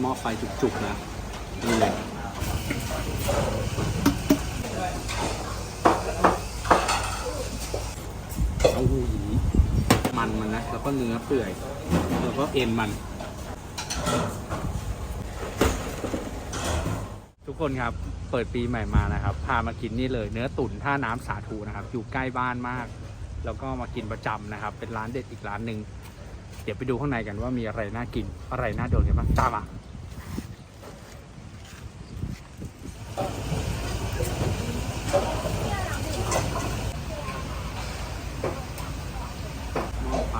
หม้อไฟจุกๆนะนี่เลยเอาหูยีมันมันนะ แล้วก็เนื้อเปื่อย แล้วก็เอ็นมัน ทุกคนครับ เปิดปีใหม่มานะครับ พามากินนี่เลย เนื้อตุ๋นท่าน้ำสาทูนะครับ อยู่ใกล้บ้านมาก แล้วก็มากินประจำนะครับ เป็นร้านเด็ดอีกร้านหนึ่งเดี๋ยวไปดูข้างในกันว่ามีอะไรน่ากิน อะไรน่าโดนกันบ้างตามอะหม้อไฟ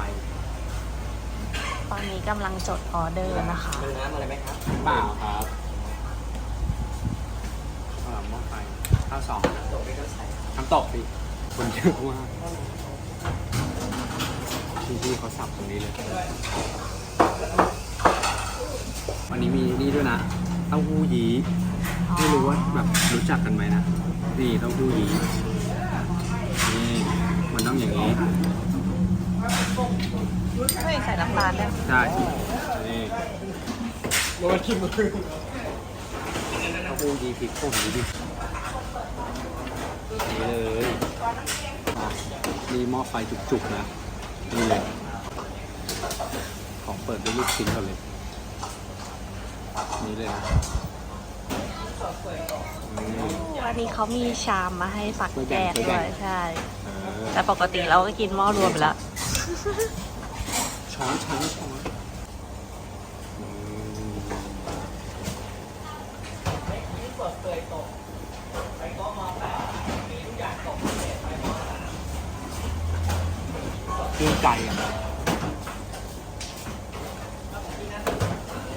ตอ นี้กำลังจดออเดอร์นะคะ เป็นน้ำอะไรไหมครับเปล่าครับข้าวหมหม้อไฟข้าวสองตกไปก็ใส่น้ำตกสิคนเยอะมากพี่ๆเขาสับตรงนี้เลย วันนี้มีนี่ด้วยนะ เต้าหู้ยี้ไม่รู้ว่าแบบรู้จักกันไหมนะ นี่เต้าหู้ยี้นี่มันต้องอย่างนี้ ไม่ใส่น้ำตาลเนี่ยใช่นี่โดนชิมมือเต้าหู้ยี้พริกป่นดูดินี่เลยอะนี่หม้อไฟจุกๆนะ นี่เลย ของเปิดด้วยลูกชิ้นเขาเลย นี่เลยนะนี่วันนี้เขามีชามมาให้ตักแยกช่วยแบ่ด้วงยใช่เออแต่ปกติเราก็กินหม้อรวมไปแล้ว ช้อนช้อนช้อนอืมเครื่อไก่อะ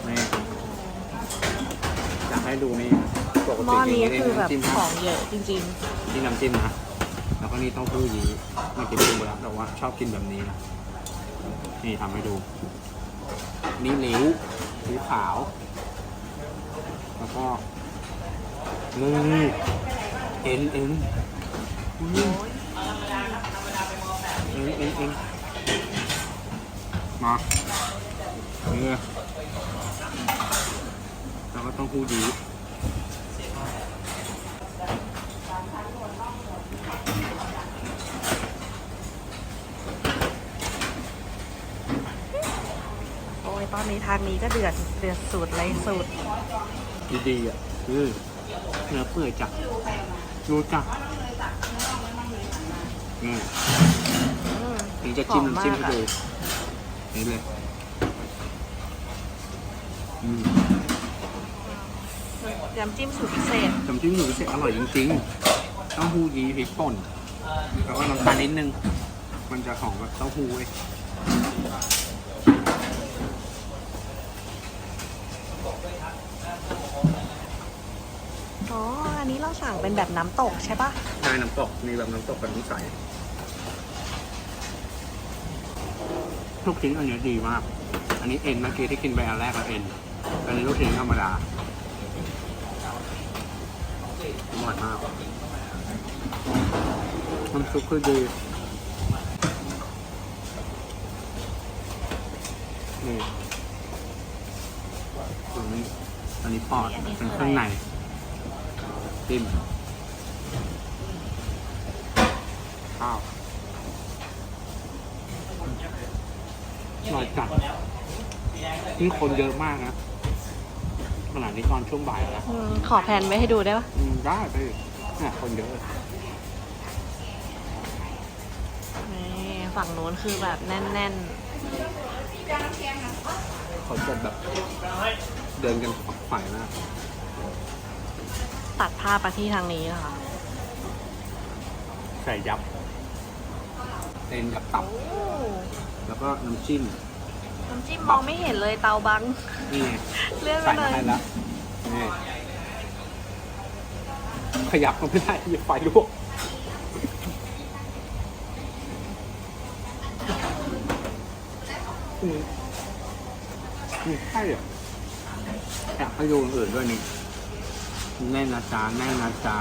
นี่อยากให้ดูนี่ปกหติม้อนี้ย่คือแบบำจิ้มขนะองเยอะจริง นี่น้ำจิ้มนะ ก็นี่เต้าหู้ยี้ไม่กินดูแล้วแต่ว่าชอบกินแบบนี้นะนี่ทำให้ดู นี่ลิ้วลิ้วขาว แล้วก็นี่เอ็นเอ็นเอ็นเอ็นเอ็นมาเนื้อแล้วก็ต้องหู้ยี้ๆ โอ้ยตอนนี้ทางนี้ก็เดือดเดือดสูตรไรสูตรดีๆอะคือเนื้อเปื่อยจักรู้จักนี่อืมนี่จะจิ้มหอมน้ำจิ้มมากให้อะดูนี่เลยอืมน้ำจิ้มสูตรพิเศษน้ำจิ้มหนูพิเศษอร่อยจริงๆเต้าหู้ยี้พริกป่นแล้วก็น้ำตาลนิดนึง มันจะของแบบเต้าหู้เว้ย อ๋อ อันนี้เราสั่งเป็นแบบน้ำตกใช่ปะได้น้ำตกมีแบบน้ำตกกับน้ำใสลูกชิ้นอันเนี้ยดีมาก อันนี้เอ็นเมื่อกี้ที่กินไปอันแรกแล้วเอ็นอันนี้ลูกชิ้นธรรมดาอร่อยมากน้ำซุปคือดีนี่ตรงนี้อันนี้ปอดเป็นเครื่องใน จิ้ม ข้าวอร่อยจัดนี่คนเยอะมากนะขนาดนี้ตอนช่วงบ่ายแล้วนะอืมขอแผนไว้ให้ดูได้ปะอืมได้ไปเนี่ยคนเยอะ นี่ฝั่งนู้นคือแบบแน่น เขาจะแบบ เดินกันฝักฝ่ายมากๆ ตัดภาพมาที่ทางนี้นะคะ ใส่ยับเอ็นกับตับโอ้แล้วก็น้ำจิ้มน้ำจิ้มมองไม่เห็นเลยเตาบัง นี่ไงเลื่อนไปใส่เลมาย ให้แล้วนี่ขยับก็ไม่ได้อย่าไฟลวกอืมอืมใช่เหรออยากให้ดูอย่างอื่นด้วยนี่ แน่นนะจ๊ะแน่นนะจ๊ะ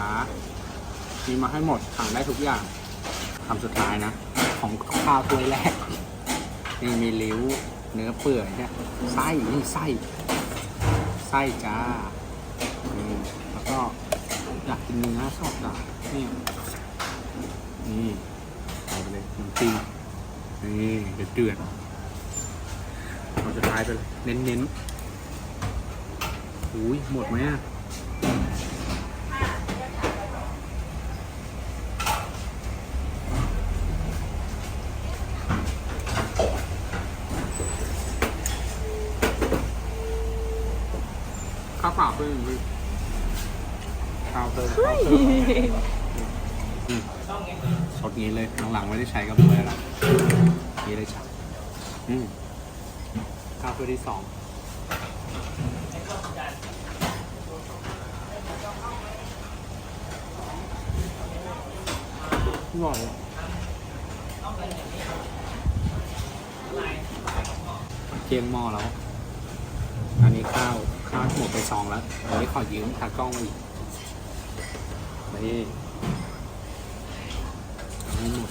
มีมาให้หมดสั่งได้ทุกอย่างคำสุดท้ายนะ ของข้าวถ้วยแรกนี่มีริ้วเนื้อเปื่อยเนี่ยไส้นี่ไส้ ไส้จ้าแล้วก็อยากกินเนื้อสดอะนี่นี่ใส่ไปเลยน้ำจิ้มนี่เดือดเดือดๆเราจะท้ายไปเลยเน้นเน้นๆอุ้ยหมดไหมอะ ข้าวเปล่าเพิ่มพี่ข้าวเพิ่มข้าวเพิ่มอืมสดนี้เลยหลังๆไม่ได้ใช้ก็เบื่อแล้วนี่เลยชักอืมข้าวเพื่อที่สองอร่อย อะเกมหม้อแล้ว อันนี้ข้าวข้าวหมดไปสองแล้วอันนี้ขอยืมขากล้องมาอีกนี่เอาให้หมด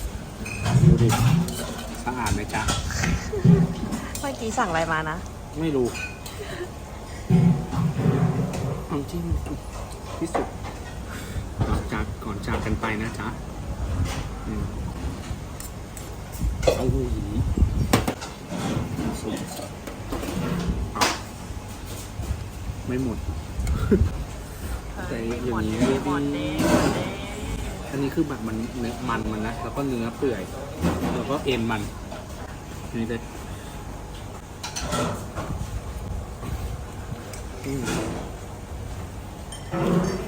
ดูดิสะอาดไหมจ๊ะเมื่อกี้สั่งอะไรมานะ ไม่รู้เอาจริงที่สุดก่อนจากก่อนจากกันไปนะจ๊ะอืมเอาหูยี สุดเอาไม่หมด แต่อย่างนี้หมดเด้อันนี้คือแบบมันเนื้อมันมันนะ แล้วก็เนื้อเปื่อย แล้วก็เอ็นมันนี่เลยอืม